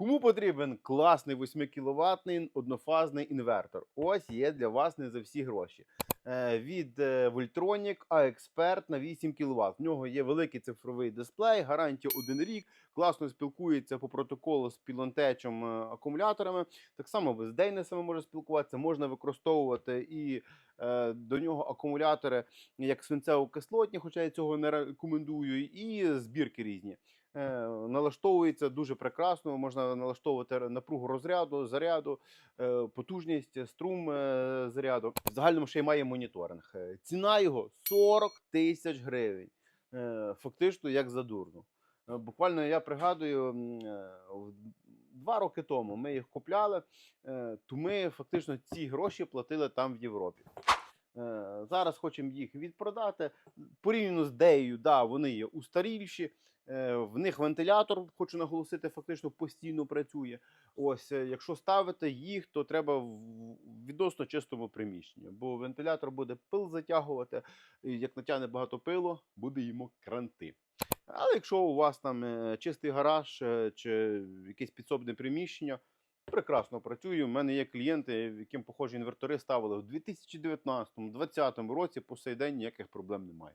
Кому потрібен класний 8 кВт однофазний інвертор? Ось є для вас не за всі гроші. Е, Від е, Voltronic A-Expert на 8 кВт. В нього є великий цифровий дисплей, гарантія 1 рік, класно спілкується по протоколу з пілонтечем е, акумуляторами. Так само з Дейнесами може спілкуватися, можна використовувати і е, до нього акумулятори як свинцево-кислотні, хоча я цього не рекомендую, і збірки різні. Е, налаштовується дуже прекрасно. Можна налаштовувати напругу розряду, заряду, е, потужність, струм е, заряду. В загальному ще й має моніторинг. Ціна його 40 тисяч гривень. Фактично, як за дурну. Е, Буквально я пригадую, два роки тому ми їх купляли, то ми фактично ці гроші платили там в Європі. Зараз хочемо їх відпродати. Порівняно з деєю, да, вони є устаріліші. Е, В них вентилятор, хочу наголосити, фактично постійно працює. Ось, е, якщо ставити їх, то треба в відносно чистому приміщенні, бо вентилятор буде пил затягувати, і як натягне багато пилу, буде йому кранти. Але якщо у вас там е, чистий гараж чи якесь підсобне приміщення, прекрасно працює. У мене є клієнти, яким похожі інвертори ставили в 2019-2020 році, по сей день ніяких проблем немає.